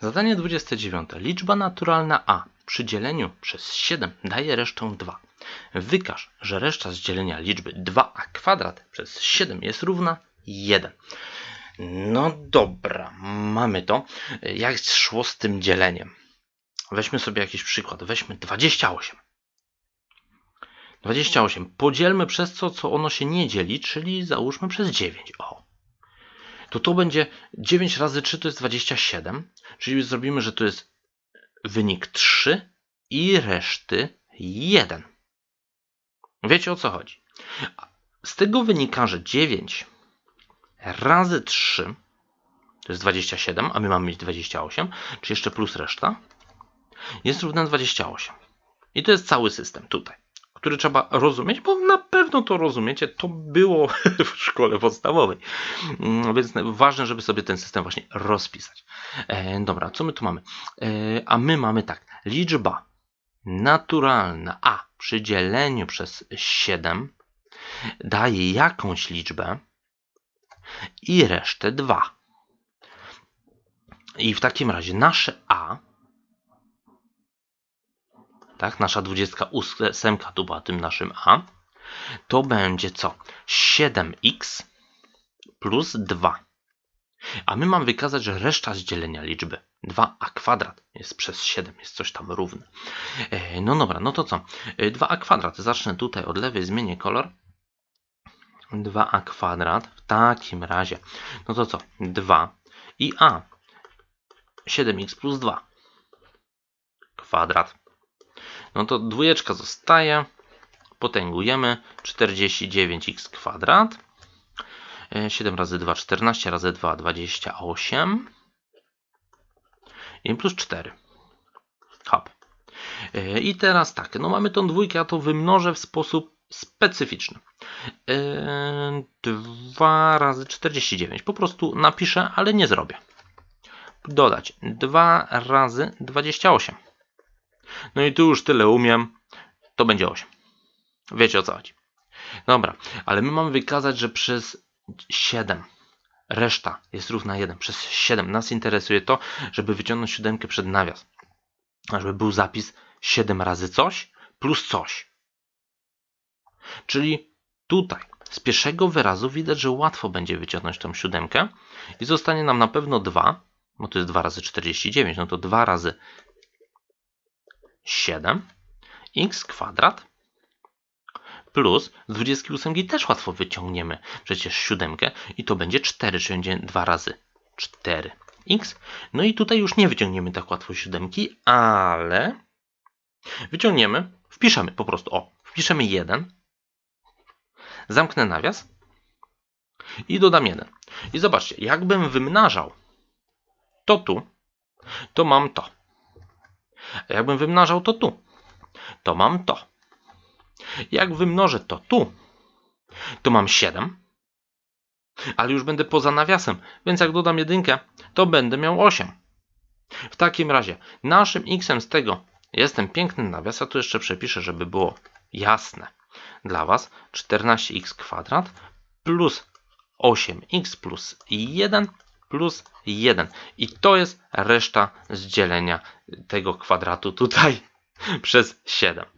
Zadanie 29. Liczba naturalna a przy dzieleniu przez 7 daje resztę 2. Wykaż, że reszta z dzielenia liczby 2a kwadrat przez 7 jest równa 1. No dobra, mamy to. Jak szło z tym dzieleniem? Weźmy sobie jakiś przykład. Weźmy 28. 28. Podzielmy przez to, co ono się nie dzieli, czyli załóżmy przez 9. O. To to będzie 9 razy 3 to jest 27, czyli zrobimy, że to jest wynik 3 i reszty 1. Wiecie o co chodzi? Z tego wynika, że 9 razy 3 to jest 27, a my mamy mieć 28, czy jeszcze plus reszta, jest równe 28. I to jest cały system tutaj, który trzeba rozumieć, bo na pewno to rozumiecie, to było w szkole podstawowej. Mm, Więc ważne, żeby sobie ten system właśnie rozpisać. E, dobra, co my tu mamy? E, a my mamy tak, liczba naturalna a przy dzieleniu przez 7 daje jakąś liczbę i resztę 2. I w takim razie nasze a tak, nasza 28 tu była tym naszym a, to będzie co? 7x plus 2. A my mamy wykazać, że reszta z dzielenia liczby 2a kwadrat jest przez 7, jest coś tam równe. E, No dobra, no to co? E, 2a kwadrat, zacznę tutaj od lewej, zmienię kolor. 2a kwadrat, w takim razie, no to co? 2 i a. 7x plus 2 kwadrat. No to dwójeczka zostaje. Potęgujemy 49x kwadrat. E, 7 razy 2 14 razy 2 28 i plus 4. Hop. E, I teraz tak, no mamy tą dwójkę, ja to wymnożę w sposób specyficzny. 2 razy 49. Po prostu napiszę, ale nie zrobię. Dodać 2 razy 28. No i tu już tyle umiem. To będzie 8. Wiecie o co chodzi. Dobra, ale my mamy wykazać, że przez 7 reszta jest równa 1. Przez 7 nas interesuje to, żeby wyciągnąć siódemkę przed nawias. Żeby był zapis 7 razy coś plus coś. Czyli tutaj z pierwszego wyrazu widać, że łatwo będzie wyciągnąć tą siódemkę i zostanie nam na pewno 2, bo to jest 2 razy 49, no to 2 razy 7 x kwadrat plus z 28 też łatwo wyciągniemy przecież siódemkę i to będzie 4, czyli będzie 2 razy 4x. No i tutaj już nie wyciągniemy tak łatwo siódemki, ale wyciągniemy, wpiszemy po prostu, o, wpiszemy 1, zamknę nawias i dodam 1. I zobaczcie, jakbym wymnażał to tu, to mam to. A jakbym wymnażał to tu, to mam to. Jak wymnożę to tu, to mam 7, ale już będę poza nawiasem, więc jak dodam jedynkę, to będę miał 8. W takim razie naszym x z tego jest ten piękny nawias, a tu jeszcze przepiszę, żeby było jasne dla Was, 14x kwadrat plus 8x plus 1 plus 1. I to jest reszta z dzielenia tego kwadratu tutaj przez 7.